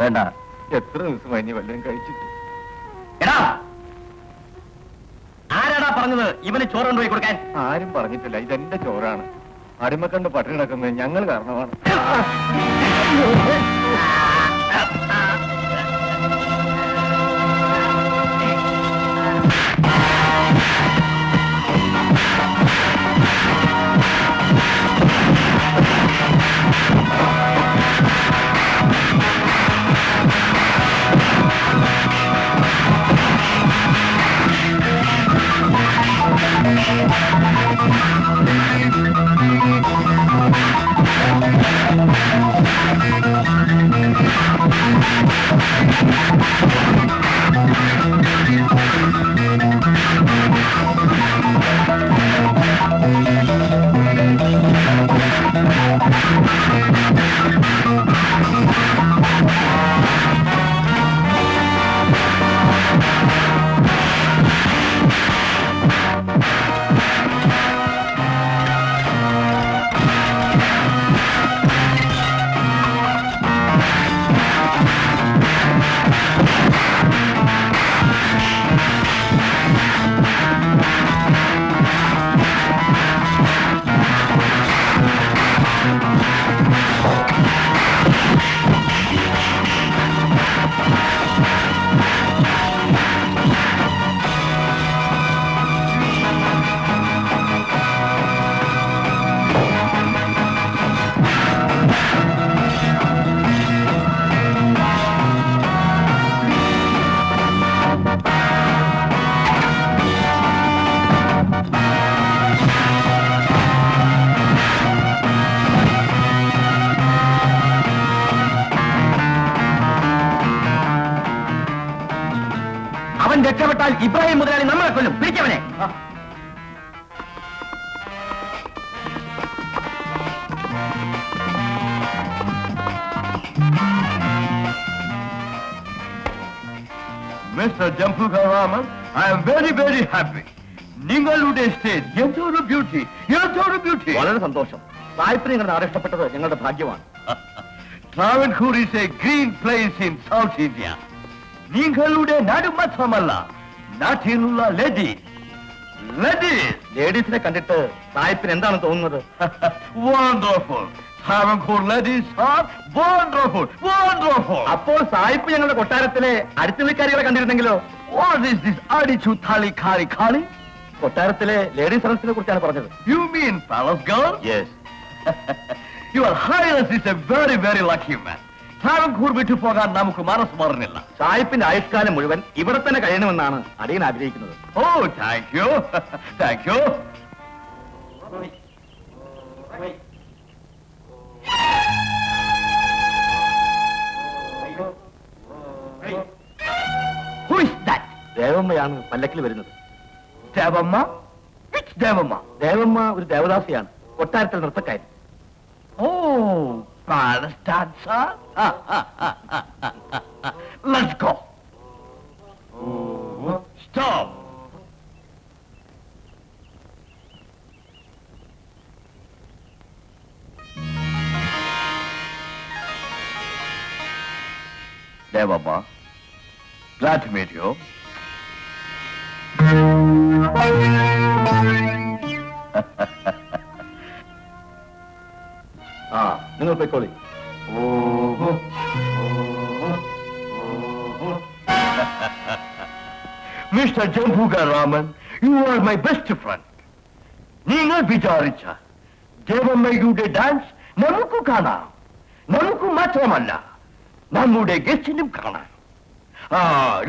വേണ്ട. എത്ര ദിവസമായി നീ വല്ലതും കഴിച്ചിട്ട്? എടാ! ആരാടാ പറഞ്ഞത് ഇവന് ചോറ് കൊണ്ടുപോയി കൊടുക്കാൻ? ആരും പറഞ്ഞിട്ടില്ല. ഇതെന്റെ ചോറാണ്. അടിമക്കണ്ട് പട്ടിണി കിടക്കുന്നത് ഞങ്ങൾ കാരണമാണ്. Mister ജംഫുഖറാമൻ I am very very happy നിങ്ങളുടെ സ്റ്റേജ് എന്തൊരു ബ്യൂട്ടി എന്തൊരു ബ്യൂട്ടി വളരെ സന്തോഷം. സായിപ്പിനെ നിങ്ങളുടെ നാട് ഇഷ്ടപ്പെട്ടത് ഞങ്ങളുടെ ഭാഗ്യമാണ്. Travancore is a green place in south India നിങ്ങളുടെ നാട് മാത്രമല്ല നാട്ടിലുള്ള ലേഡി ലേഡീസ് ലേഡീസിനെ കണ്ടിട്ട് സായിപ്പിന് എന്താണ് തോന്നുന്നത്? Wonderful. Travancore ladies are wonderful, wonderful. അപ്പോൾ സായിപ്പ് ഞങ്ങളുടെ കൊട്ടാരത്തിലെ അടിച്ചുള്ളിക്കാരികളെ കണ്ടിരുന്നെങ്കിലോ What is this adichu thali khali khali? കൊട്ടാരത്തിലെ ലേഡീസ് സർവീസിനെ കുറിച്ചാണ് പറഞ്ഞത് You mean palace girl? Yes Your Highness is a very, very lucky man. Travancore വിട്ടു പോകാൻ നമുക്ക് മനസ്സ് മാറുന്നില്ല സായിപ്പിന്റെ ആയുഷ്കാലം മുഴുവൻ ഇവിടെ തന്നെ കഴിയണമെന്നാണ് അടിയൻ ആഗ്രഹിക്കുന്നത് Oh, thank you. thank you. Who is that? ദേവമ്മയാണ് പല്ലക്കിൽ വരുന്നത്? Which Devamma? ദേവമ്മ ഒരു ദേവദാസിയാണ് കൊട്ടാരത്തിൽ നൃത്തക്കാരി Oh? Ah, ah, ah, ah, ah, ah, ah. Let's go. Stop. Devamma, glad to meet you. ആ നിങ്ങൾ പോയിക്കോളി. Mister ജംബുഗറാമൻ you are my best friend. നിങ്ങൾ വിചാരിച്ച ദേവമ്മയുടെ dance നമുക്ക് കാണാം. നമുക്ക് മാത്രമല്ല നമ്മുടെ ഗസ്റ്റിനും കാണാം.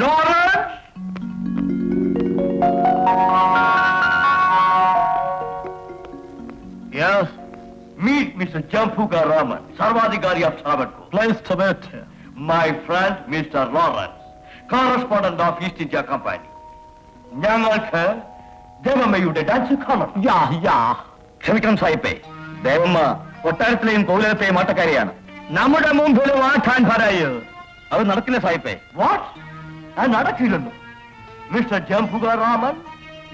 Lawrence? Meet mister ജംബുഗറാമൻ സർവാധികാരി of Travancore pleased to meet my friend Mr. Lawrence, correspondent of East India Company. ഞങ്ങൾക്ക് ദേവമ്മയുടെ ഡാൻസ് കാണാം യാ യാ ക്ഷമിക്കണം സാഹിബേ. ദേവമ്മ കൊട്ടാരത്തിലെയും കോവിലകത്തെയും ആട്ടക്കാരിയാണ്. നമ്മുടെ മുമ്പിൽ വാക്കാൻ പറയൂ അത് നടക്കില്ല സാഹിപ്പേ വാട്ട് അത് നടക്കില്ലെന്നു. മിസ്റ്റർ ജംഫുക രാമൻ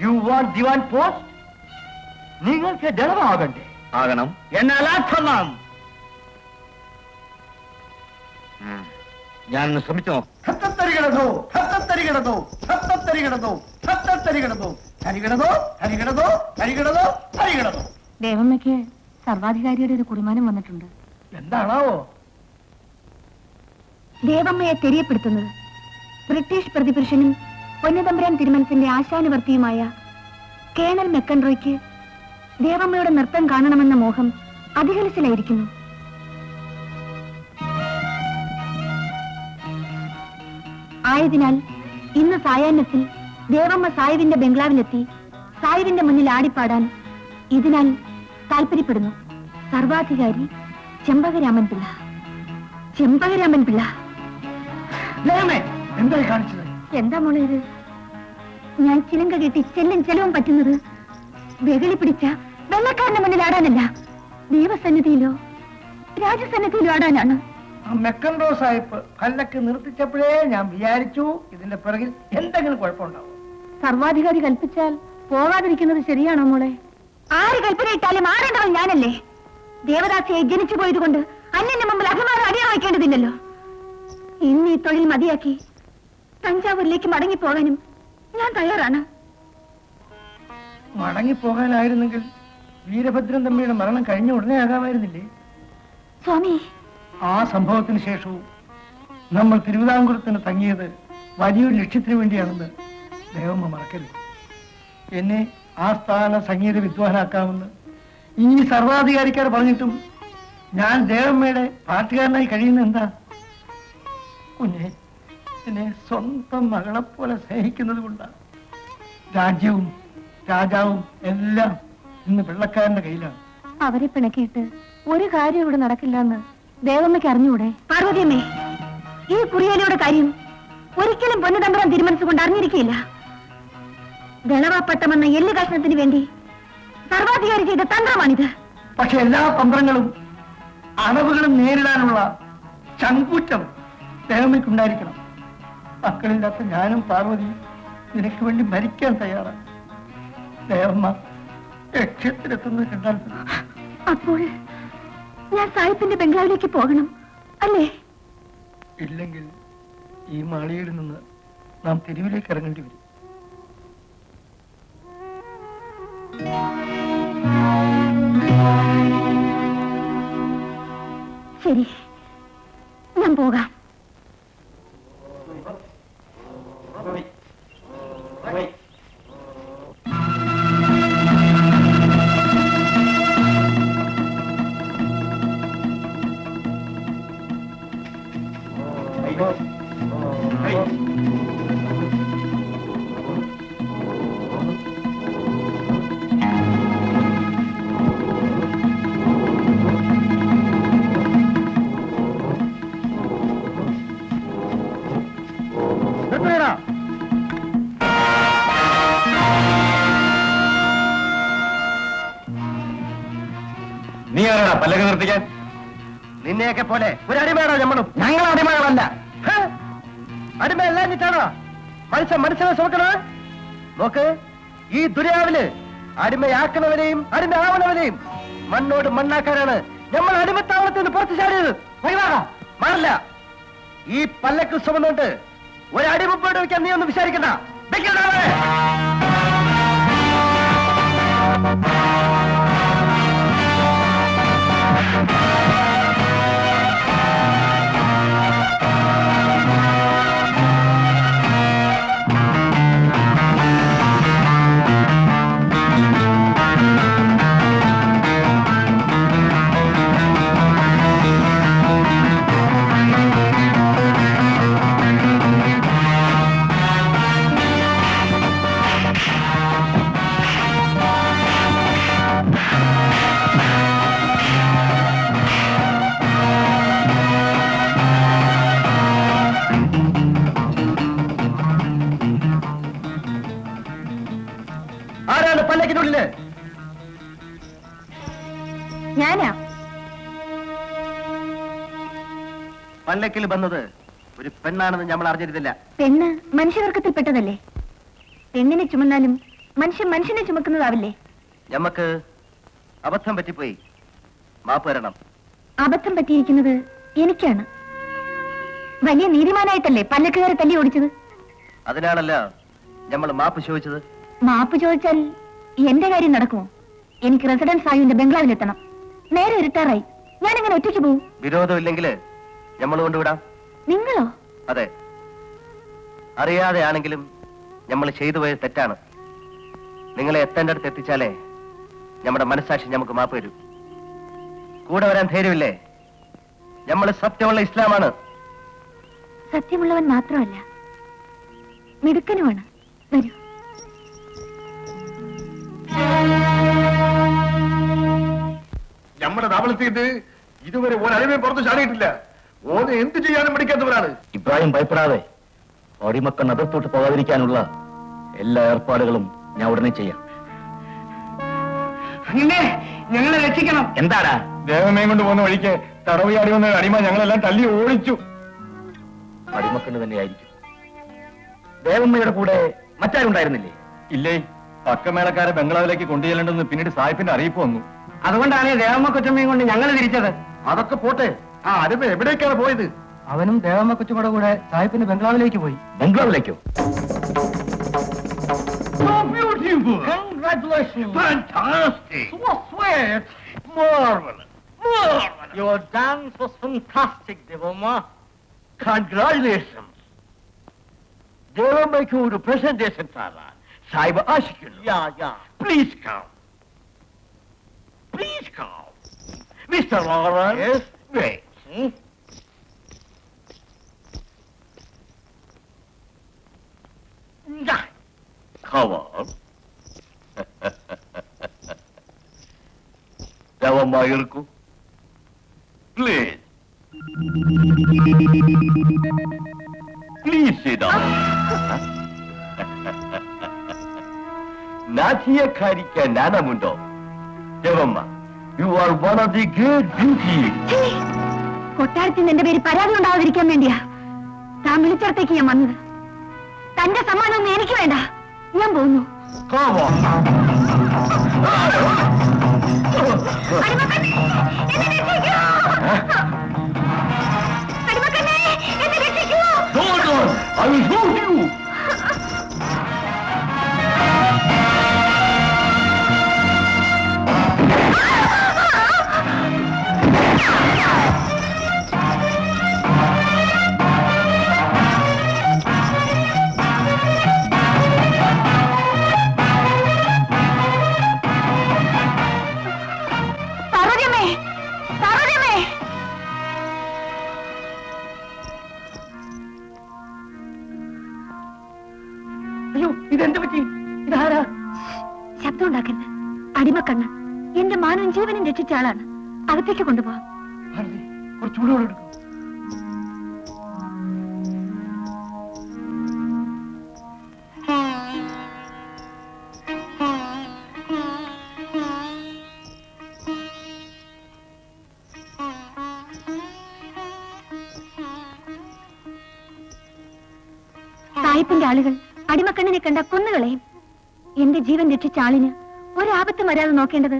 യു വാണ്ട് ദിവാൻ പോസ്റ്റ് നിങ്ങൾക്ക് ജനമാകണ്ടേ? ആകണം. എന്നാൽ ഞാൻ ശ്രമിച്ചു ഹത്തത്തരികിടതോ ഹത്തത്തരികിടതോ ഹത്തത്തരികിടതോ ഹത്തത്തരികിടതോ തരികിടതോ തരികിടതോ തരികിടതോ തരികിടതോ ദേവമ്മയ്ക്ക് സർവാധികാരിയുടെ ഒരു കുടുംബാനം വന്നിട്ടുണ്ട്. എന്താണാവോ? ദേവമ്മയെ തെരിയപ്പെടുത്തുന്നത്. ബ്രിട്ടീഷ് പ്രതിപുരുഷനും പൊന്നുതമ്പുരാൻ തിരുമനസിന്റെ ആശാനുവർത്തിയുമായ കേണൽ മെക്കൻറോയ്ക്ക് ദേവമ്മയുടെ നൃത്തം കാണണമെന്ന മോഹം അധികലസിലായിരിക്കുന്നു ആയതിനാൽ ഇന്ന് സായാഹ്നത്തിൽ ദേവമ്മ സായുവിന്റെ ബംഗ്ലാവിലെത്തി സായുവിന്റെ മുന്നിൽ ആടിപ്പാടാൻ ഇതിനാൽ താല്പര്യപ്പെടുന്നു സർവാധികാരി ചെമ്പകരാമൻ പിള്ള. ചെമ്പകരാമൻ പിള്ള. എന്തായി കാണിച്ചത്? എന്താ മോളെ ഇത്? ഞാൻ ചിലങ്ക കെട്ടി ചെല്ലും ചെലവും പറ്റുന്നത്. വെകളി പിടിച്ച വെള്ളക്കാരന്റെ മുന്നിൽ ആടാനല്ല. ദൈവസന്നിധിയിലോ രാജസന്നിധിയിലോ ആടാനാണ്. ആ മെക്കൻഡോ സാഹിബ് കല്ലക്ക് നിർത്തിച്ചപ്പോഴേ ഞാൻ വിചാരിച്ചു ഇതിന്റെ പിറകിൽ എന്തെങ്കിലും കുഴപ്പമുണ്ടാവും. സർവാധികാരി കൽപ്പിച്ചാൽ പോവാതിരിക്കുന്നത് ശരിയാണോ മോളെ? ആര് കൽപ്പന ഇട്ടാലും ആരേണ്ടവൻ ഞാനല്ലേ? ദേവദാസിയെ ജനിച്ചു പോയതുകൊണ്ട് അന്യന്റെ മുമ്പിൽ അഭിമാനം അടിയാൻ വയ്ക്കേണ്ടതില്ലല്ലോ ഇന്ന് ഈ തൊഴിൽ മതിയാക്കി തഞ്ചാവൂരിലേക്ക് മടങ്ങിപ്പോകാനും ഞാൻ തയ്യാറാണ്. മടങ്ങിപ്പോകാനായിരുന്നെങ്കിൽ വീരഭദ്രൻ തമ്മിയുടെ മരണം കഴിഞ്ഞ ഉടനെ ആകാമായിരുന്നില്ലേ? സ്വാമി. ആ സംഭവത്തിന് ശേഷവും നമ്മൾ തിരുവിതാംകൂരത്തിന് തങ്ങിയത് വലിയൊരു ലക്ഷ്യത്തിന് വേണ്ടിയാണെന്ന് ദേവമ്മ മറക്കരുത്. എന്നെ ആ സ്ഥാന സംഗീത വിദ്വാനാക്കാമെന്ന് ഈ സർവാധികാരിക്കാർ പറഞ്ഞിട്ടും ഞാൻ ദേവമ്മയുടെ പാട്ടുകാരനായി കഴിയുന്ന എന്താ? കുഞ്ഞെ എന്നെ സ്വന്തം പോലെ സ്നേഹിക്കുന്നത് കൊണ്ടാണ് രാജ്യവും രാജാവും എല്ലാം ഇന്ന് വെള്ളക്കാരന്റെ കയ്യിലാണ്. അവരെ പിണക്കിയിട്ട് ഒരു കാര്യം ഇവിടെ നടക്കില്ലെന്ന് ദേവമ്മയ്ക്ക് അറിഞ്ഞൂടെ? പാർവതിയമ്മേ ഈ കുറിയാലിയുടെ കാര്യം ഒരിക്കലും പൊന്നുതമ്പരം തീരുമാനിച്ചുകൊണ്ട് അറിഞ്ഞിരിക്കില്ല ദളവാപ്പട്ടമെന്ന എല്ല് കഷ്ണത്തിന് വേണ്ടി സർവാധികാരി ചെയ്ത തന്ത്രമാണിത്. പക്ഷെ എല്ലാ തന്ത്രങ്ങളും അളവുകളും നേരിടാനുള്ള ചങ്കൂറ്റം ദേവമ്മയ്ക്കുണ്ടായിരിക്കണം. മക്കളില്ലാത്ത ഞാനും പാർവതി നിനക്ക് വേണ്ടി മരിക്കാൻ തയ്യാറാണ് ദേവമ്മ ലക്ഷ്യത്തിലെത്തുന്നത് കണ്ടാൽ അപ്പോൾ ഞാൻ സാഹിബിന്റെ ബംഗ്ലാവിലേക്ക് പോകണം അല്ലേ? ഇല്ലെങ്കിൽ ഈ മാളിയിൽ നിന്ന് നാം തെരുവിലേക്ക് ഇറങ്ങേണ്ടി വരും. ശരി. ഞാൻ പോകാം. നീ ആരാടാ പല്ലക്ക് നിർത്തിക്കാൻ? നിന്നെയൊക്കെ പോലെ ഒരു അടിമയാണോ നമ്മളും ഞങ്ങൾ അടിമകളല്ല? അടിമ അല്ലാഞ്ഞിട്ടാണോ മനുഷ്യൻ മനുഷ്യനെ സുമക്കണത് നോക്ക് ഈ ദുര്യാവിൽ അടിമ അടിമയാവണവനെയും മണ്ണോട് മണ്ണാക്കാനാണ് നമ്മൾ അടിമത്താവളത്തിൽ നിന്ന് പുറത്തു ചാടിയത്. മാറില്ല. ഈ പല്ലക്ക് സുമന്നുകൊണ്ട് ഒരു അടിമപ്പോട്ട് വെക്കാൻ നീ ഒന്ന് വിചാരിക്കണ്ട. വെക്കണ്ട പല്ലക്കിൽ വന്നത് ഒരു പെണ്ണാണെന്ന് നമ്മൾ അറിഞ്ഞിരുന്നില്ല. പെണ്ണ് മനുഷ്യവർഗത്തിൽപ്പെട്ടതല്ലേ പെണ്ണിനെ ചുമന്നാലും മനുഷ്യൻ മനുഷ്യനെ ചുമക്കുന്നതാവില്ലേ? ഞമ്മക്ക് അബദ്ധം പറ്റിപ്പോയി. മാപ്പ് തരണം. അബദ്ധം പറ്റിയിരിക്കുന്നത് എനിക്കാണ്. വലിയ നീതിമാനായിട്ടല്ലേ പല്ലക്കുകാരെ തല്ലി ഓടിച്ചത്? അതിനാണല്ല നമ്മൾ മാപ്പ് ചോദിച്ചത്. മാപ്പ് ചോദിച്ചാൽ എന്റെ കാര്യം നടക്കുമോ? എനിക്ക് റെസിഡൻസ് ആയുവിന്റെ ബംഗ്ലാവിലെത്തണം. നേരെ ഇരുട്ടാറായി. ഞാൻ എങ്ങനെ ഒറ്റയ്ക്ക് പോകും വിരോധമില്ലെങ്കിൽ നമ്മൾ കൊണ്ടുവിടാം. നിങ്ങളോ? അതെ. അറിയാതെ ആണെങ്കിലും നമ്മൾ ചെയ്തു പോയത് തെറ്റാണ്. നിങ്ങളെ എത്തേണ്ട അടുത്ത് എത്തിച്ചാലേ നമ്മുടെ മനസ്സാക്ഷി നമുക്ക് മാപ്പ് തരും. കൂടെ വരാൻ ധൈര്യമില്ലേ? നമ്മൾ സത്യമുള്ള ഇസ്ലാമാണ്. സത്യമുള്ളവൻ മാത്രമല്ല മിടുക്കനുമാണ്. വരൂ. നമ്മുടെ താമസത്തിട്ട് ഇതുവരെ ഒരു ഒരടിമയും പുറത്ത് ചാടിയിട്ടില്ല. ഓന് എന്ത് ചെയ്യാനും പഠിക്കാത്തവരാണ്. ഇബ്രാഹിം ഭയപ്പെടാതെ അടിമക്കൻ അതിർത്തോട്ട് പോകാതിരിക്കാനുള്ള എല്ലാ ഏർപ്പാടുകളും ഞാൻ ഉടനെ ചെയ്യാം. ഞങ്ങളെ രക്ഷിക്കണം. എന്താടാ? ദേവമയം കൊണ്ട് പോകുന്ന വഴിക്ക് തടവുചാടി വന്ന അടിമ ഞങ്ങളെല്ലാം തല്ലി ഓടിച്ചു. അടിമക്കന് തന്നെയായിരിക്കും. ദേവമ്മയുടെ കൂടെ മറ്റാരുണ്ടായിരുന്നില്ലേ? ഇല്ലേ പക്കമേളക്കാരെ ബംഗ്ലാവിലേക്ക് കൊണ്ടുചെല്ലേണ്ടെന്ന് പിന്നീട് സാഹിബിന്റെ അറിയിപ്പ് വന്നു. അതുകൊണ്ടാണ് ദേവമ്മ കൊച്ചമ്മയും കൊണ്ട് ഞങ്ങൾ തിരിച്ചത്. അതൊക്കെ പോട്ടെ. ആ അടിമ എവിടേക്കാണ് പോയത് അവനും ദേവമ്മ കൊച്ചുമയുടെ കൂടെ സാഹിബിന്റെ ബംഗ്ലാവിലേക്ക് പോയി ബംഗ്ലാവിലേക്കോ Fantastic! Sweet! Marvelous! Marvelous! Your dance was fantastic, Devama. Congratulations! ദേവമ്മയ്ക്ക് ഒരു പ്രസന്റേഷൻ തരാൻ സാഹിബ് ആശിക്കുന്നു yeah yeah please come please come mister Lawrence wait Come പകർക്കൂ പ്ലീസ് പ്ലീസ് ഇതാ നാസിയക്കാരിക്ക് നാണമുണ്ടോ? Devamma you are one of the great beauty കൊട്ടാരത്തിന് എന്റെ പേര് പരാതി ഉണ്ടാവാതിരിക്കാൻ വേണ്ടിയാ. താൻ വിളിച്ചിടത്തേക്ക് ഞാൻ വന്നത്. തന്റെ സമ്മാനമൊന്നും എനിക്ക് വേണ്ട. ഞാൻ പോകുന്നു Hold on. I will shoot you. ആളാണ്. അകത്തേക്ക് കൊണ്ടുപോകാം സായിപ്പിന്റെ ആളുകൾ അടിമക്കണ്ണിനെ കണ്ട കൊന്നുകളയും എന്റെ ജീവൻ രക്ഷിച്ച ആളിന് ഒരാപത്തും വരാതെ നോക്കേണ്ടത്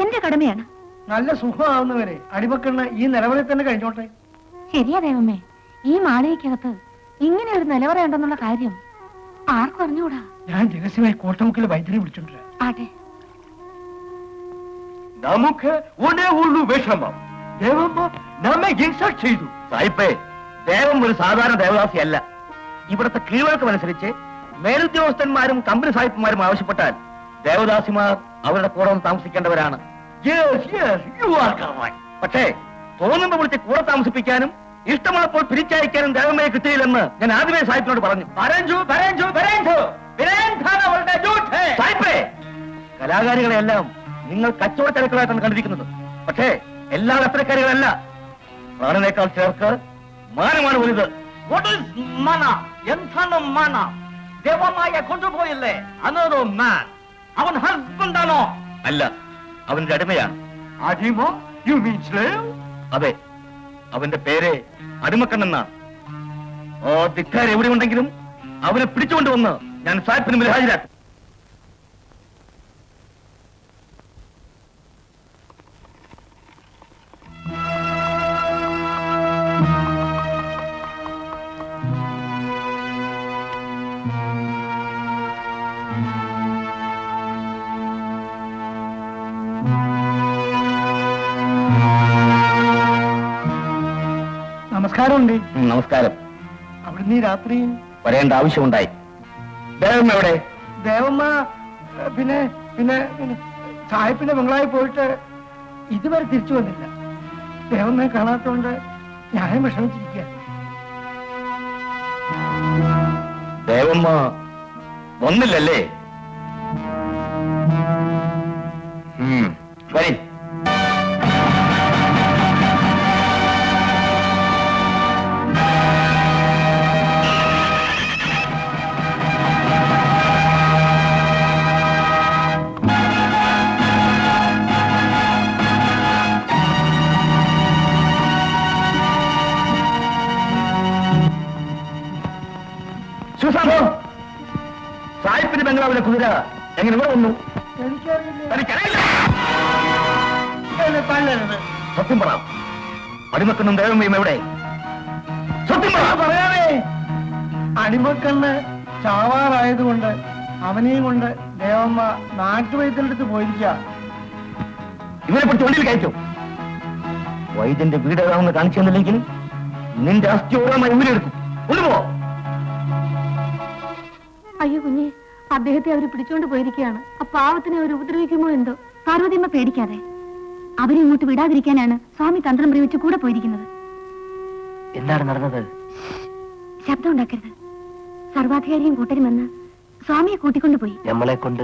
എന്റെ കടമയാണ്. നല്ല സുഖമാവുന്നവരെ അടിമക്കണ്ണ ഈ നിലവറയിൽ തന്നെ കഴിഞ്ഞോട്ടെ. ശരിയാ ദൈവമേ ഈ മാളികയ്ക്കകത്ത് ഇങ്ങനെ ഒരു നിലവറ ഉണ്ടെന്നുള്ള കാര്യം ആർക്കും അറിഞ്ഞൂടാ ഞാൻ രഹസ്യമായി കോട്ടമുക്കിൽ വൈദ്യനെ വിളിച്ചോണ്ടിരാ ആട്ടെ. നമുക്ക് ഒരേ ഉള്ളു വിഷമം. ദേവമ്മ നമ്മെ ഇൻസൾട്ട് ചെയ്തു. സായിപ്പേ ദേവം ഒരു സാധാരണ ദേവദാസിയല്ല. ഇവിടുത്തെ കീഴ്വഴക്കമനുസരിച്ച് മേലുദ്യോഗസ്ഥന്മാരും കമ്പനി സാഹിബ്മാരും ആവശ്യപ്പെട്ടാൽ ദേവദാസിമാർ അവരുടെ കൂടെ താമസിക്കേണ്ടവരാണ്. പക്ഷേ തോന്നുമ്പോ വിളിച്ച് കൂടെ താമസിപ്പിക്കാനും ഇഷ്ടമുള്ളപ്പോൾ പിരിച്ചയക്കാനും ദേവമയെ കിട്ടിയില്ലെന്ന് ഞാൻ ആദ്യമേ സാഹിബിനോട് പറഞ്ഞു. പറഞ്ഞു പറഞ്ഞു പറഞ്ഞു വിരേന്ദ്രൻ അവളുടെ ജൂട്ട് സാഹിബേ കലാകാരികളെല്ലാം നിങ്ങൾ കച്ചവട ചരക്കുകളായിട്ടാണ് കണ്ടിരിക്കുന്നത്. പക്ഷേ എല്ലാ അത്രക്കാരികളല്ല പ്രാണനേക്കാൾ ചേർക്ക് മാനമാണ് വലുത്? എന്താണ് മന ദേവമായ കൊണ്ടുപോയില്ലേ? മാൻ. അവൻ ഹസ്ബൻഡാണോ അല്ല അവന്റെ അടിമയാണ് അടിമോ? യു മീൻ സ്ലേവ് അതെ അവന്റെ പേര് അടിമക്കണ്ണെന്നാണ് ഓ ധിക്കാർ എവിടെ ഉണ്ടെങ്കിലും അവനെ പിടിച്ചുകൊണ്ടുവന്ന് ഞാൻ സാഹിബിന് ഹാജരാക്കും നമസ്കാരമുണ്ട് നമസ്കാരം. അവിടുന്ന് ഈ രാത്രി? വരേണ്ട ആവശ്യമുണ്ടായി. ദേവമ്മ എവിടെ? ദേവമ്മ പിന്നെ പിന്നെ പിന്നെ സാഹിബിന്റെ ബംഗ്ലാവിൽ പോയിട്ട് ഇതുവരെ തിരിച്ചു വന്നില്ല. ദേവമ്മയെ കാണാത്തോണ്ട് ഞാനും വിഷമിച്ചിരിക്കുക ദേവമ്മ വന്നില്ലല്ലേ? എങ്ങനെ ഇവിടെ വന്നു? എനിക്കറിയില്ല. സത്യം പറ. അടിമക്കണ്ണും ദേവമ്മയും എവിടെ? സത്യം പറയാനേ അടിമക്കണ്ണ് ചാവാറായതുകൊണ്ട് അവനെയും കൊണ്ട് ദേവമ്മ നാട്ടുവൈദ്യടുത്ത് പോയിരിക്ക. ഇവരെ പിടിച്ച് വണ്ടിയിൽ കയറ്റോ. വൈദ്യന്റെ വീട് ഏതാണെന്ന് കാണിച്ചു തന്നില്ലെങ്കിൽ നിന്റെ അസ്ഥി ഓരോ ഇവരെടുക്കും കൊണ്ടുപോ. അയ്യോ കുഞ്ഞെ അദ്ദേഹത്തെ അവർ പിടിച്ചോണ്ട് പോയിരിക്കുകയാണ്. ആ പാവത്തിനെ അവർ ഉപദ്രവിക്കുമോ എന്തോ? പാർവതിയമ്മ പേടിക്കാതെ. അവരെ ഇങ്ങോട്ട് വിടാതിരിക്കാനാണ് സ്വാമി തന്ത്രം പ്രയോഗിച്ച് കൂടെ പോയിരിക്കുന്നത്. എന്താണ് നടന്നത്? ശബ്ദം ഉണ്ടാക്കരുത്. സർവാധികാരിയും കൂട്ടരും വന്ന് സ്വാമിയെ കൂട്ടിക്കൊണ്ടുപോയി നമ്മളെ കൊണ്ട്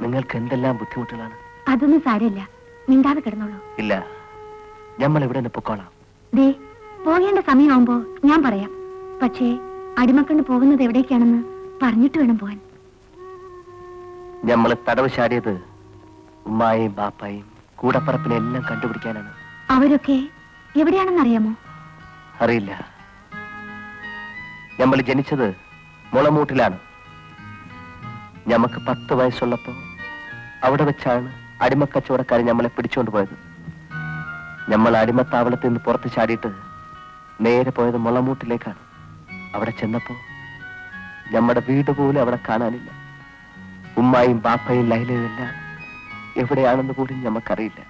നിങ്ങൾക്ക് എന്തെല്ലാം ബുദ്ധിമുട്ടുകളാണ്? അതൊന്നും സാരമില്ല. മിണ്ടാതെ കിടന്നോളൂ. ഇല്ല. നമ്മൾ ഇവിടെ നിന്ന് പൊക്കോളാം. ദേ പോകേണ്ട സമയമാകുമ്പോ ഞാൻ പറയാം. പക്ഷേ അടിമക്കണ്ണ് പോകുന്നത് എവിടേക്കാണെന്ന് പറഞ്ഞിട്ട് വേണം പോവാൻ നമ്മൾ തടവ് ചാടിയത് ഉമ്മായും ബാപ്പായും കൂടപ്പറപ്പിനെ എല്ലാം കണ്ടുപിടിക്കാനാണ്. അവരൊക്കെ എവിടെയാണെന്ന് അറിയാമോ അറിയില്ല. ഞമ്മൾ ജനിച്ചത് മുളമൂട്ടിലാണ്. ഞമ്മക്ക് പത്ത് വയസ്സുള്ളപ്പോ അവിടെ വെച്ചാണ് അടിമക്കച്ചവടക്കാരെ ഞമ്മളെ പിടിച്ചുകൊണ്ട് പോയത്. ഞമ്മൾ അടിമത്താവളത്തിൽ നിന്ന് പുറത്ത് ചാടിയിട്ട് നേരെ പോയത് മുളമൂട്ടിലേക്കാണ്. അവിടെ ചെന്നപ്പോ നമ്മുടെ വീട് പോലും അവിടെ കാണാനില്ല. ഉമ്മായും ബാപ്പയും ലൈലയും എല്ലാം എവിടെയാണെന്ന് പോലും ഞമ്മക്കറിയില്ല.